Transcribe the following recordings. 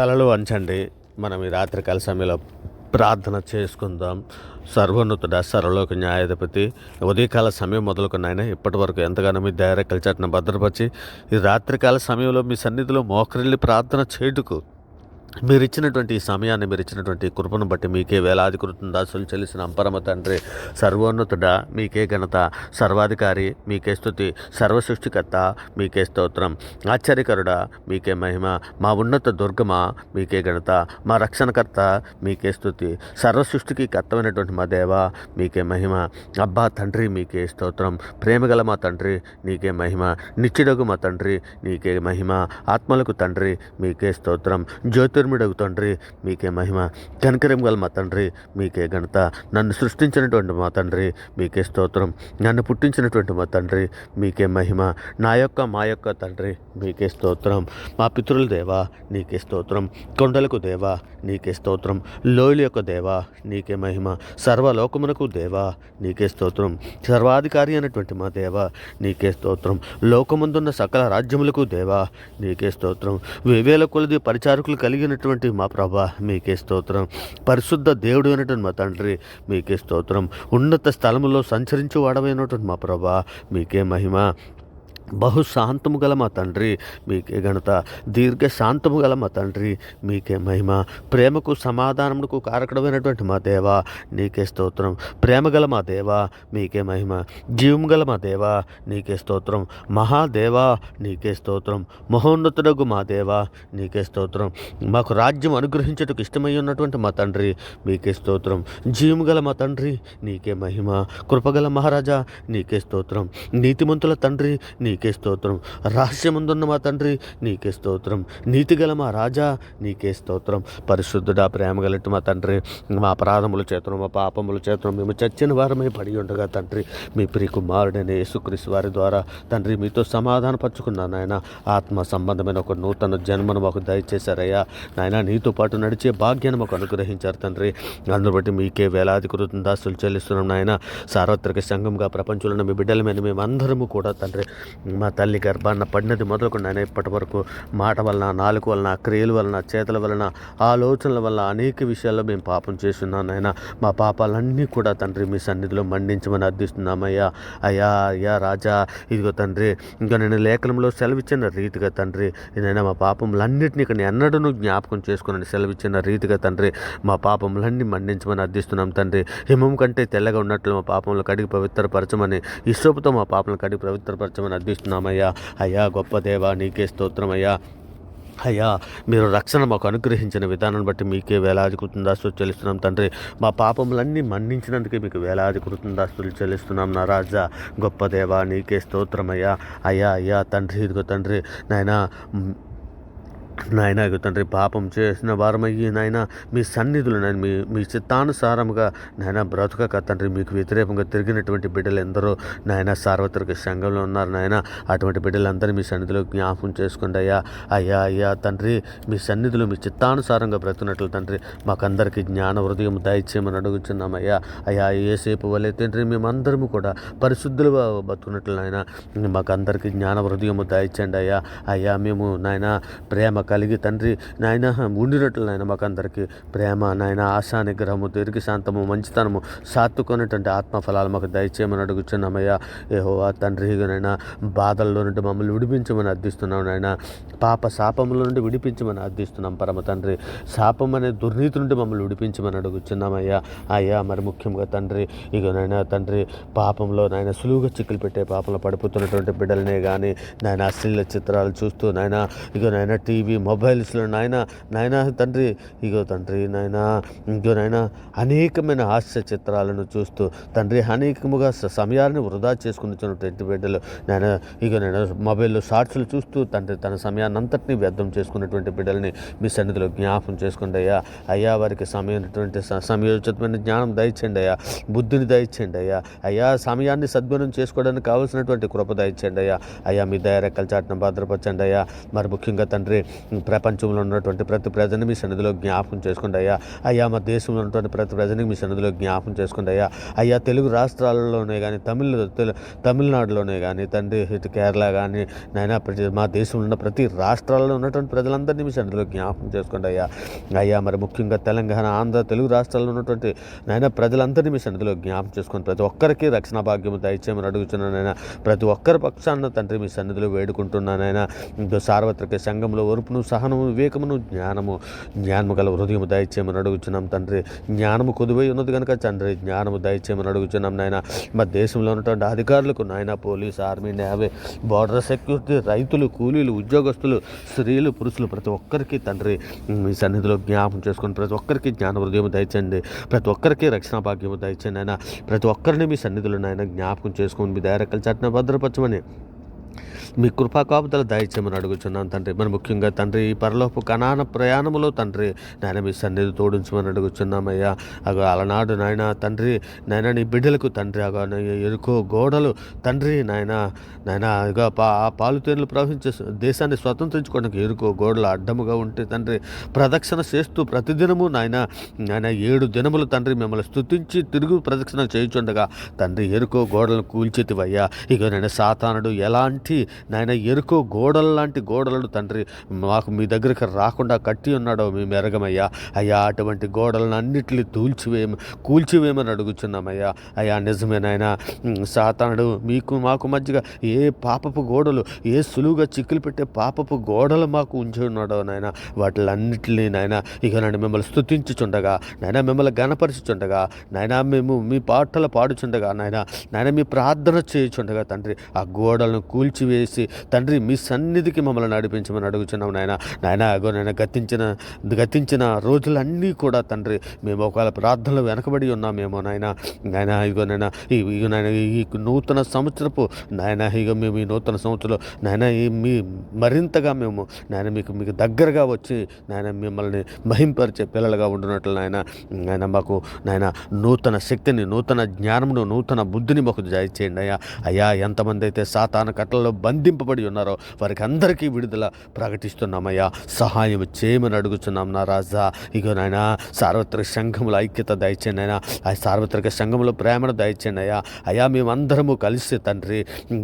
తలలు వంచండి. మనం ఈ రాత్రికాల సమయంలో ప్రార్థన చేసుకుందాం. సర్వోన్నతుడ సర్వలోక న్యాయాధిపతి ఉదయకాల సమయం మొదలుకున్నాయన ఇప్పటివరకు ఇప్పటి వరకు ఎంతగానో మీ దయారెక్కల కలిచట్న భద్రపరిచి ఈ రాత్రికాల సమయంలో మీ సన్నిధిలో మోకరిల్లి ప్రార్థన చేయుటకు మీరు ఇచ్చినటువంటి ఈ సమయాన్ని మీరు ఇచ్చినటువంటి కృపను బట్టి మీకే వేలాది కృతం దాసులు చెల్లిసిన అంపరమ తండ్రి సర్వోన్నతుడ మీకే ఘనత సర్వాధికారి మీకే స్థుతి సర్వసృష్టికర్త మీకే స్తోత్రం. ఆశ్చర్యకరుడ మీకే మహిమ మా ఉన్నత దుర్గమ మీకే ఘనత మా రక్షణకర్త మీకే స్థుతి సర్వసృష్టికి కర్తమైనటువంటి మా దేవ మీకే మహిమ. అబ్బా తండ్రి మీకే స్తోత్రం. ప్రేమగల మా తండ్రి నీకే మహిమ. నిచ్చిడగు మా తండ్రి నీకే మహిమ. ఆత్మలకు తండ్రి మీకే స్తోత్రం. జ్యోతిర్ముడగు తండ్రి. మీకే మహిమ కనకరం గల మా తండ్రి. మీకే ఘనత. నన్ను సృష్టించినటువంటి మా తండ్రి. మీకే స్తోత్రం. నన్ను పుట్టించినటువంటి మా తండ్రి. మీకే మహిమ. నా యొక్క మా యొక్క తండ్రి మీకే స్తోత్రం. మా పితృల దేవా నీకే స్తోత్రం. కొండలకు దేవా నీకే స్తోత్రం. లోయల యొక్క దేవా నీకే మహిమ. సర్వలోకమునకు దేవా నీకే స్తోత్రం. సర్వాధికారి అయినటువంటి మా దేవా నీకే స్తోత్రం. లోకముందున్న సకల రాజ్యములకు దేవా నీకే స్తోత్రం. వివేల కొలది పరిచారకులు కలిగినటువంటి మా ప్రభా మీకే స్తోత్రం. పరిశుద్ధ దేవుడు అయినటువంటి మా తండ్రి మీకే స్తోత్రం. ఉన్నత స్థలములో సంచరించు వాడమైనటువంటి మా ప్రభా మీకే మహిమ. బహు శాంతము గల మా తండ్రి మీకే ఘనత. దీర్ఘ శాంతము గల మా తండ్రి మీకే మహిమ. ప్రేమకు సమాధానముకు కారకుడమైనటువంటి మా దేవ నీకే స్తోత్రం. ప్రేమ గల మా దేవా మీకే మహిమ. జీవం గల మా దేవా నీకే స్తోత్రం. మహాదేవా నీకే స్తోత్రం. మహోన్నతుడగు మా దేవ నీకే స్తోత్రం. మాకు రాజ్యం అనుగ్రహించుటకు ఇష్టమై ఉన్నటువంటి మా తండ్రి మీకే స్తోత్రం. జీవం గల మా తండ్రి నీకే మహిమ. కృపగల మహారాజా నీకే స్తోత్రం. నీతిమంతుల తండ్రి నీ నీకే స్తోత్రం. రహస్యముందున్న మా తండ్రి నీకే స్తోత్రం. నీతిగల మా రాజా నీకే స్తోత్రం. పరిశుద్ధుడా ప్రేమ గలట్టు మా తండ్రి మా అపరాధముల చేతను మా పాపముల చేతను మేము చచ్చిన వారమై పడి ఉండగా తండ్రి మీ ప్రియ కుమారుడైన యేసుక్రీస్తు వారి ద్వారా తండ్రి మీతో సమాధానపరుచుకున్నాను నాయన. ఆత్మ సంబంధమైన ఒక నూతన జన్మను మాకు దయచేశారయ్యా. నాయన నీతో పాటు నడిచే భాగ్యాన్ని మాకు అనుగ్రహించారు తండ్రి. అందును బట్టి మీకే వేలాది కృతం దాసులు చెల్లిస్తున్నాం నాయన. సార్వత్రిక సంఘంగా ప్రపంచంలో మీ బిడ్డలమైన మేమందరము కూడా తండ్రి మా తల్లి గర్భాన్న పడినది మొదలుకొని ఇప్పటి వరకు మాట వలన నాలుగు వలన క్రియల వలన చేతల వలన ఆలోచనల వల్ల అనేక విషయాల్లో మేము పాపం చేస్తున్నాం నాయన. మా పాపాలన్నీ కూడా తండ్రి మీ సన్నిధిలో మండించమని అర్థిస్తున్నామయ్యా. అయ్యా అయ్యా రాజా ఇదిగో తండ్రి ఇంకా నేను లేఖనంలో సెలవిచ్చిన రీతిగా తండ్రి నేను మా పాపములన్నింటినీ ఇక్కడ ఎన్నడూ జ్ఞాపకం చేసుకుని సెలవిచ్చిన రీతిగా తండ్రి మా పాపములన్నీ మండించమని అర్థిస్తున్నాం తండ్రి. హిమం కంటే తెల్లగా ఉన్నట్లు మా పాపములు కడిగి పవిత్రపరచమని ఇష్టపుతో మా పాపలను కడిగి పవిత్రపరచమని ప్రార్థిస్తున్నామయ్యా. అయ్యా గొప్ప దేవా నీకే స్తోత్రమయ్యా. అయ్యా మీరు రక్షణ మాకు అనుగ్రహించిన విధానం బట్టి మీకే వేలాది కృతందాస్తులు చెల్లిస్తున్నాం తండ్రి. మా పాపములన్నీ మన్నించినందుకే మీకు వేలాది కృతందాస్తులు చెల్లిస్తున్నాం నా రాజా. గొప్ప దేవా నీకే స్తోత్రమయ్యా. అయ్యా అయ్యా తండ్రి ఇదిగో తండ్రి. నాయనా నాయన తండ్రి పాపం చేసిన వారమయ్యి నాయన మీ సన్నిధులు నాయన మీ మీ చిత్తానుసారముగా నాయన బ్రతుకక తండ్రి మీకు వ్యతిరేకంగా తిరిగినటువంటి బిడ్డలు ఎందరో నాయన సార్వత్రిక సంఘంలో ఉన్నారు నాయన అటువంటి బిడ్డలందరూ మీ సన్నిధిలో జ్ఞాపకం చేసుకోండి అయ్యా. అయ్యా అయ్యా తండ్రి మీ సన్నిధిలో మీ చిత్తానుసారంగా బ్రతుకున్నట్లు తండ్రి మాకందరికీ జ్ఞాన హృదయం దయచేయమని అడుగుతున్నామయ్యా అయ్యా. ఏసేపు వలె తండ్రి మేమందరము కూడా పరిశుద్ధులు బతుకున్నట్లు నాయన మాకందరికీ జ్ఞాన హృదయము దయచేయండి అయ్యా. అయ్యా మేము నాయన ప్రేమ కలిగి తండ్రి నాయన ఉండినట్లు నాయన మాకందరికీ ప్రేమ నాయన ఆశా నిగ్రహము దీర్ఘ శాంతము మంచితనము సాత్తుకున్నటువంటి ఆత్మఫలాలు మాకు దయచేయమని అడుగుచున్నామయ్యా. ఏహోవా తండ్రి నాయన బాధల్లో నుండి మమ్మల్ని విడిపించమని అర్థిస్తున్నాం నాయన. పాప శాపముల నుండి విడిపించమని అర్థిస్తున్నాం పరమ తండ్రి. శాపం అనే దుర్నీతి నుండి మమ్మల్ని విడిపించమని అడుగుచున్నామయ్యా. అయ్యా మరి ముఖ్యంగా తండ్రి ఇక నాయన తండ్రి పాపంలో నాయన సులువుగా చిక్కులు పెట్టే పాపంలో పడిపోతున్నటువంటి బిడ్డలనే కానీ నాయన అశ్లీల చిత్రాలు చూస్తూ నాయన ఇక నాయన టీవీ మొబైల్స్లో నాయన నాయన తండ్రి ఇగో తండ్రి నాయన ఇంకో నాయన అనేకమైన హాస్య చిత్రాలను చూస్తూ తండ్రి అనేకముగా సమయాన్ని వృధా చేసుకున్నటువంటి బిడ్డలు. నాయన ఇగో నేను మొబైల్లో షార్ట్స్లు చూస్తూ తండ్రి తన సమయాన్ని అంతటినీ వ్యర్థం చేసుకున్నటువంటి బిడ్డల్ని మీ సన్నిధిలో జ్ఞాపం చేసుకోండి అయ్యా. అయ్యా వారికి సమయమైనటువంటి సమయోచితమైన జ్ఞానం దయచేయండి అయ్యా. బుద్ధిని దయచేయండి అయ్యా. అయ్యా సమయాన్ని సద్వినం చేసుకోవడానికి కావాల్సినటువంటి కృప దయచేయండి అయ్యా. అయ్యా మీ దయరెక్కల చాటును భద్రపరచండి అయ్యా. మరి ముఖ్యంగా తండ్రి ప్రపంచంలో ఉన్నటువంటి ప్రతి ప్రజని మీ సన్నిధిలో జ్ఞాపకం చేసుకోండి అయ్యా అయ్యా మా దేశంలో ఉన్నటువంటి ప్రతి ప్రజని మీ సన్నిధిలో జ్ఞాపకం చేసుకోండి అయ్యా అయ్యా తెలుగు రాష్ట్రాలలోనే కానీ తమిళ తెలు- తమిళనాడులోనే కానీ తండ్రి ఇటు కేరళ కానీ నైనా ప్రతి మా దేశంలో ఉన్న ప్రతి రాష్ట్రాల్లో ఉన్నటువంటి ప్రజలందరినీ మీ సన్నిధిలో జ్ఞాపకం చేసుకోండి అయ్యా అయ్యా మరి ముఖ్యంగా తెలంగాణ ఆంధ్ర తెలుగు రాష్ట్రాల్లో ఉన్నటువంటి నాయన ప్రజలందరినీ మీ సన్నిధిలో జ్ఞాపకం చేసుకొని ప్రతి ఒక్కరికి రక్షణ భాగ్యము దయచేయమని అడుగుతున్నానైనా ప్రతి ఒక్కరి పక్షాన తండ్రి మీ సన్నిధిలో వేడుకుంటున్నానైనా సార్వత్రిక సంఘంలో ఓర్పును సహనము వివేకమును జ్ఞానము. జ్ఞానము గల హృదయము దయచేయమని అడుగుచున్నాం తండ్రి. జ్ఞానము కొదువై ఉన్నది కనుక తండ్రి జ్ఞానము దయచేయమని అడుగుచున్నాం నాయన. మా దేశంలో ఉన్నటువంటి అధికారులకు నాయన police army navy border security రైతులు కూలీలు ఉద్యోగస్తులు స్త్రీలు పురుషులు ప్రతి ఒక్కరికి తండ్రి మీ సన్నిధిలో జ్ఞాపం చేసుకొని ప్రతి ఒక్కరికి జ్ఞాన హృదయం దయచండి. ప్రతి ఒక్కరికి రక్షణ భాగ్యము దయచండి ఆయన ప్రతి ఒక్కరిని మీ సన్నిధిలో నాయన జ్ఞాపకం చేసుకొని మీ దయరకలు చట్టిన భద్రపరచమని మీ కృపాకాపుదల దయచేయమని అడుగుచున్నాను తండ్రి. మరి ముఖ్యంగా తండ్రి ఈ పరలోపు కణాన ప్రయాణములో తండ్రి నాయన మీ సన్నిధి తోడించమని అడుగుచున్నామయ్యా. అగో అలనాడు నాయన తండ్రి నాయన నీ బిడ్డలకు తండ్రి అగో ఎరుకో గోడలు తండ్రి నాయన నాయన ఇక పా ఆ పాలుతేనలు ప్రవహించే దేశాన్ని స్వతంత్రించుకోవడానికి ఎరుకో గోడలు అడ్డముగా ఉంటే తండ్రి ప్రదక్షిణ చేస్తూ ప్రతిదినము నాయన నాయన ఏడు దినములు తండ్రి మిమ్మల్ని స్తుతించి తిరుగు ప్రదక్షిణ చేయుచుండగా తండ్రి ఎరుకో గోడలను కూల్చేతివయ్యా. ఇక నేను సాతానుడు ఎలాంటి నాయన ఎరుకో గోడల్లాంటి గోడలను తండ్రి మాకు మీ దగ్గరికి రాకుండా కట్టి ఉన్నాడో మేము ఎరగమయ్యా అయ్యా అటువంటి గోడలను అన్నిటిని తూల్చివేయమ కూల్చివేయమని అడుగుచున్నామయ్యా. అయ్యా నిజమే నాయన సాతానుడు మీకు మాకు మధ్యగా ఏ పాపపు గోడలు ఏ సులువుగా చిక్కులు పెట్టే పాపపు గోడలు మాకు ఉంచి ఉన్నాడో నాయన వాటిలన్నిటినీ నాయన ఇక నన్ను మిమ్మల్ని స్తుతించుచుండగా నాయన మిమ్మల్ని గణపరచుచుండగా నాయన మేము మీ పాటలు పాడుచుండగా నాయన నాయన మీ ప్రార్థన చేయుచుండగా తండ్రి ఆ గోడలను కూల్చివేసి తండ్రి మీ సన్నిధికి మమ్మల్ని నడిపించమని అడుగుచున్నాం నాయన. నాయన అగో నాయన గతించిన గతించిన రోజులన్నీ కూడా తండ్రి మేము ఒకవేళ ప్రార్థనలు వెనకబడి ఉన్నామేమో నాయన. నాయన ఇగో నాయన ఈ- ఇగో నాయన ఈ నూతన సంవత్సరపు నాయన ఇగో మేము ఈ నూతన సంవత్సరంలో నాయన ఈ మీ మరింతగా మేము నాయన మీకు మీకు దగ్గరగా వచ్చి నాయన మిమ్మల్ని మహింపరిచే పిల్లలుగా ఉండునట్లు నాయన. నాయన మాకు నాయన నూతన శక్తిని నూతన జ్ఞానమును నూతన బుద్ధిని మాకు దయచేయండి అయ్యా. అయ్యా ఎంతమంది అయితే సాతాన కట్టలలో బంధింపబడి ఉన్నారో వారికి అందరికీ విడుదల ప్రకటిస్తున్నామయ్యా. సహాయం చేయమని అడుగుతున్నాం నా రాజా. ఇగో నాయన సార్వత్రిక సంఘముల ఐక్యత దయచేయండి అయినా ఆ సార్వత్రిక సంఘములో ప్రేమను దయచేయండి అయ్యా. అయ్యా మేమందరము కలిసి తండ్రి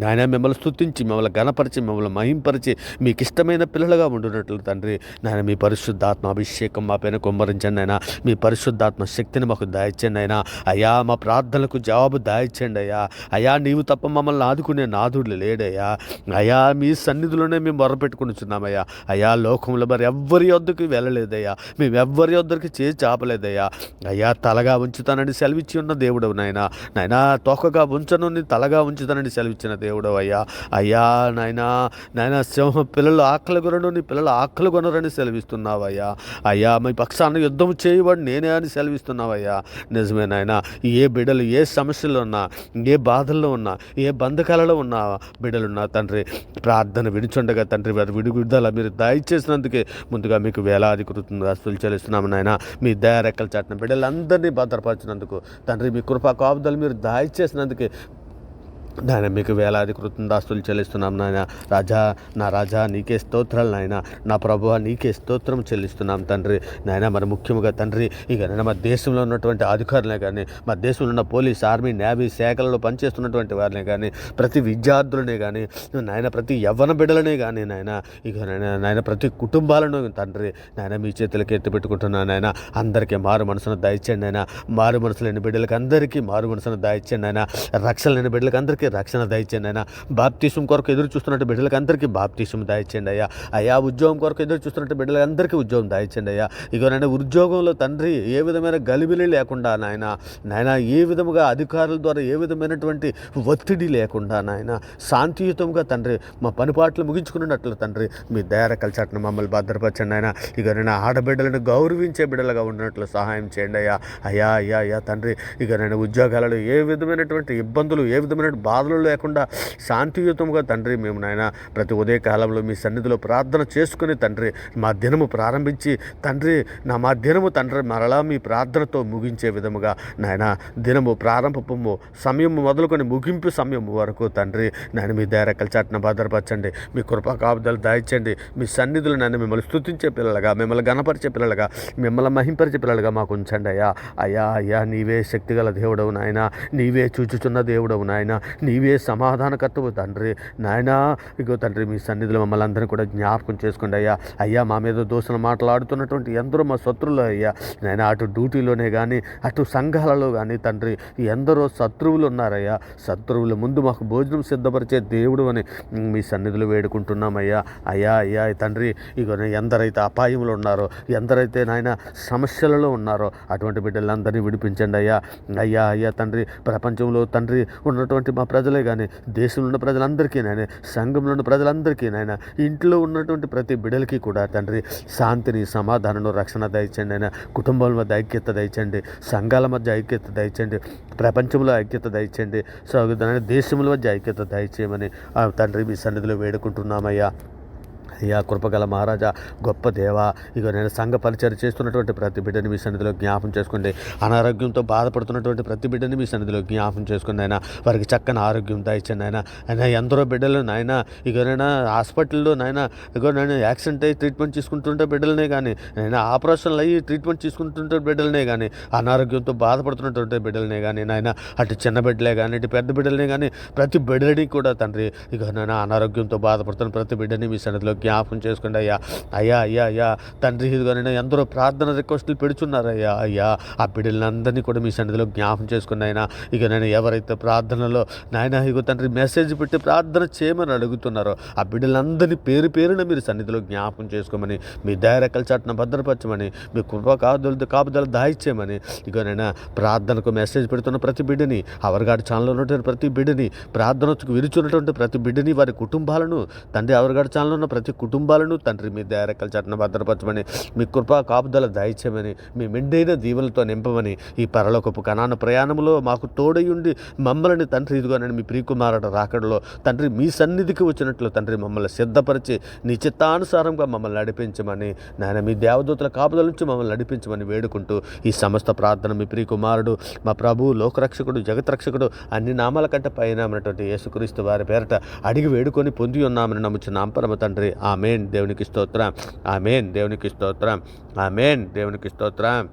ఆయన మిమ్మల్ని స్తుతించి మిమ్మల్ని గణపరిచి మిమ్మల్ని మహింపరిచి మీకు ఇష్టమైన పిల్లలుగా ఉండునట్లు తండ్రి. నాయన మీ పరిశుద్ధాత్మ అభిషేకం మా పైన కుమ్మరించండి అయినా మీ పరిశుద్ధాత్మ శక్తిని మాకు దయచేయండి అయినా అయ్యా మా ప్రార్థనలకు జవాబు దాయిచ్చండి అయ్యా. అయ్యా నీవు తప్ప మమ్మల్ని ఆదుకునే నాదుడు లేడయ్యా. అయ్యా మీ సన్నిధిలోనే మేము మొరపెట్టుకునిచున్నామయ్యా అయ్యా లోకంలో మరి ఎవ్వరి వద్దకు వెళ్ళలేదయ్యా. మేము ఎవ్వరి వద్దరికి చేసి చాపలేదయ్యా. అయ్యా తలగా ఉంచుతానని సెలవిచ్చి ఉన్న దేవుడు నాయన. నాయనా తోకగా ఉంచను తలగా ఉంచుతానని సెలవిచ్చిన దేవుడు అయ్యా. అయ్యా నాయనా నాయన సింహ పిల్లలు ఆకలి కొనడు నీ పిల్లలు ఆకలి కొనరని సెలవిస్తున్నావయ్యా. అయ్యా మీ పక్షాన యుద్ధం చేయబడి నేనే అని సెలవిస్తున్నావయ్యా. నిజమే నాయన ఏ బిడ్డలు ఏ సమస్యలు ఉన్నా ఏ బాధల్లో ఉన్నా ఏ బంధకాలలో ఉన్నా బిడ్డలున్నా తండ్రి ప్రార్థన విడిచుండగా తండ్రి వారి విడి విడుదల మీరు దయచేసినందుకే ముందుగా మీకు వేలాది కృతజ్ఞతలు చెల్లిస్తున్నాము నాయన. మీ దయారెక్కల చాటిన బిడ్డలందరినీ భద్రపరిచినందుకు తండ్రి మీ కృపా కాపుదలు మీరు దయచేసినందుకే నాయన మీకు వేలాది కృతందాస్తులు చెల్లిస్తున్నాం నాయన. రాజా నా రాజా నీకే స్తోత్రాలు నాయన. నా ప్రభు నీకే స్తోత్రం చెల్లిస్తున్నాం తండ్రి. నాయన మరి ముఖ్యంగా తండ్రి ఇక నేను మా దేశంలో ఉన్నటువంటి అధికారులే కానీ మా దేశంలో ఉన్న పోలీస్ ఆర్మీ నేవీ శాఖలలో పనిచేస్తున్నటువంటి వారిని కానీ ప్రతి విద్యార్థులనే కానీ నాయన ప్రతి యవ్వన బిడ్డలనే కానీ నాయన ఇక నాయన నాయన ప్రతి కుటుంబాలను తండ్రి నాయన మీ చేతులకి ఎత్తి పెట్టుకుంటున్నాను నాయన. అందరికీ మారు మనసును దయచండి నాయన. మారు మనసు లేని బిడ్డలకి అందరికీ మారు మనసును దయచండి నాయన. రక్షణ లేని బిడ్డలకి అందరికీ రక్షణ దయచేయండి అయినా బాప్తీసం కొరకు ఎదురు చూస్తున్నట్టు బిడ్డలకి అందరికీ బాప్తీసం దయచేయండి అయ్యా. అయ్యా ఉద్యోగం కొరకు ఎదురు చూస్తున్నట్టు బిడ్డలకి అందరికీ ఉద్యోగం దయచేయండి అయ్యా. ఇక ఉద్యోగంలో తండ్రి ఏ విధమైన గలిబిలి లేకుండా నాయన నాయన ఏ విధముగా అధికారుల ద్వారా ఏ విధమైనటువంటి ఒత్తిడి లేకుండా నాయన శాంతియుతంగా తండ్రి మా పనిపాట్లు ముగించుకున్నట్లు తండ్రి మీ దయార కలిచట్న మమ్మల్ని భద్రపరచండి ఆయన ఇక నేను ఆడబిడ్డలను గౌరవించే బిడ్డలుగా ఉన్నట్లు సహాయం చేయండి అయ్యా. అయ్యా అయ్యా అయ్యా తండ్రి ఇక నేను ఉద్యోగాలలో ఏ విధమైనటువంటి ఇబ్బందులు ఏ విధమైన బాధలు లేకుండా శాంతియుతంగా తండ్రి మేము నాయన ప్రతి ఉదయ కాలంలో మీ సన్నిధిలో ప్రార్థన చేసుకుని తండ్రి మా దినము ప్రారంభించి తండ్రి నా మా దినము తండ్రి మరలా మీ ప్రార్థనతో ముగించే విధముగా నాయన దినము ప్రారంభము సమయం మొదలుకొని ముగింపు సమయం వరకు తండ్రి నాయన మీ దైరకల చాటున భద్రపరచండి మీ కృపా కాపుదలు దాయించండి మీ సన్నిధులు నన్ను మిమ్మల్ని స్థుతించే పిల్లలుగా మిమ్మల్ని గణపరిచే పిల్లలుగా మిమ్మల్ని మహింపరిచే పిల్లలుగా మాకు ఉంచండి అయ్యా. అయ్యా అయ్యా నీవే శక్తిగల దేవుడవు నాయన నీవే చూచుచున్న దేవుడవు నాయన నీవే సమాధానకర్తవు తండ్రి. నాయన ఇగో తండ్రి మీ సన్నిధిలో మమ్మల్ని అందరినీ కూడా జ్ఞాపకం చేసుకోండి అయ్యా. అయ్యా మా మీద దోషణ మాట్లాడుతున్నటువంటి ఎందరో మా శత్రువులు అయ్యా. నాయన అటు డ్యూటీలోనే కానీ అటు సంఘాలలో కానీ తండ్రి ఎందరో శత్రువులు ఉన్నారయ్యా. శత్రువుల ముందు మాకు భోజనం సిద్ధపరిచే దేవుడు అని మీ సన్నిధిలో వేడుకుంటున్నామయ్యా. అయ్యా అయ్యా తండ్రి ఇగో ఎందరైతే అపాయములు ఉన్నారో ఎందరైతే నాయన సమస్యలలో ఉన్నారో అటువంటి బిడ్డలందరినీ విడిపించండి అయ్యా. అయ్యా అయ్యా తండ్రి ప్రపంచంలో తండ్రి ఉన్నటువంటి మా ప్రజలే కానీ దేశంలో ఉన్న ప్రజలందరికీ నాయన సంఘంలో ఉన్న ప్రజలందరికీ నాయన ఇంట్లో ఉన్నటువంటి ప్రతి బిడలకి కూడా తండ్రి శాంతిని సమాధానం రక్షణ దయచండి ఆయన కుటుంబాల మధ్య ఐక్యత దయచండి సంఘాల మధ్య ఐక్యత దయచండి ప్రపంచంలో ఐక్యత దయచండి. సో దేశముల మధ్య ఐక్యత దయచేయమని తండ్రి మీ సన్నిధిలో వేడుకుంటున్నామయ్యా. అయ్యా కృపగల మహారాజా గొప్ప దేవ. ఇక నేను సంఘ పరిచయం చేస్తున్నటువంటి ప్రతి బిడ్డని మీ సన్నిధిలో జ్ఞాపం చేసుకోండి అనారోగ్యంతో బాధపడుతున్నటువంటి ప్రతి బిడ్డని మీ సన్నిధిలో జ్ఞాపం చేసుకోండి ఆయన వారికి చక్కని ఆరోగ్యం దాయించండి ఆయన ఆయన ఎందరో బిడ్డలు నాయన ఇక నైనా హాస్పిటల్లో నాయన ఇగో నేను యాక్సిడెంట్ అయ్యి ట్రీట్మెంట్ తీసుకుంటుంటే బిడ్డలనే కానీ నేను ఆపరేషన్లు అయ్యి ట్రీట్మెంట్ తీసుకుంటుంటే బిడ్డలనే కానీ అనారోగ్యంతో బాధపడుతున్నటువంటి బిడ్డలనే కానీ నాయన అటు చిన్న బిడ్డలే కానీ ఇటు పెద్ద బిడ్డలనే కానీ ప్రతి బిడ్డని కూడా తండ్రి ఇక నేను అనారోగ్యంతో బాధపడుతున్న ప్రతి బిడ్డని మీ సన్నిధిలో జ్ఞాపం చేసుకోండి అయ్యా అయ్యా అయ్యా అయ్యా తండ్రి ఇదిగోనైనా ఎందరో ప్రార్థన రిక్వెస్టులు పెడుచున్నారు అయ్యా అయ్యా. ఆ బిడ్డలందరినీ కూడా మీ సన్నిధిలో జ్ఞాపం చేసుకుని ఆయన ఇక నేను ఎవరైతే ప్రార్థనలో నాయన ఇగో తండ్రి మెసేజ్ పెట్టి ప్రార్థన చేయమని అడుగుతున్నారో ఆ బిడ్డలందరినీ పేరు పేరున మీరు సన్నిధిలో జ్ఞాపం చేసుకోమని మీ దయరెక్కల చాటున భద్రపరచమని మీ కృప కాదులతో కాపుదల దాయిచ్చేయమని ఇగోనైనా ప్రార్థనకు మెసేజ్ పెడుతున్న ప్రతి బిడ్డని అవరగాడు ఛానల్లో ఉన్నటువంటి ప్రతి బిడ్డని ప్రార్థనకు విరుచున్నటువంటి ప్రతి బిడ్డని వారి కుటుంబాలను తండ్రి అవరగాడి ఛానల్లో ఉన్న ప్రతి కుటుంబాలను తండ్రి మీ దైరకల చట్టన భద్రపరచమని మీ కృపా కాపుదల దయచేయమని మీ మెండైన దీవులతో నింపమని ఈ పరలోకపు కణాన ప్రయాణంలో మాకు తోడయుండి మమ్మల్ని తండ్రి ఇదిగోనని మీ ప్రియకుమారుడు రాకడలో తండ్రి మీ సన్నిధికి వచ్చినట్లు తండ్రి మమ్మల్ని సిద్ధపరిచి నీ చిత్తానుసారంగా మమ్మల్ని నడిపించమని నాయన మీ దేవదూతల కాపుదల నుంచి మమ్మల్ని నడిపించమని వేడుకుంటూ ఈ సమస్త ప్రార్థన మీ ప్రియకుమారుడు మా ప్రభు లోకరక్షకుడు జగత్రక్షకుడు అన్ని నామాల కంటే పైన ఉన్నటువంటి యేసుక్రీస్తు వారి పేరట అడిగి వేడుకొని పొంది ఉన్నామని నమ్ముచున్నాం. పరమ తండ్రి ఆమెన్. దేవునికి స్తోత్రం. ఆమెన్. దేవునికి స్తోత్రం. ఆమెన్. దేవునికి స్తోత్రం.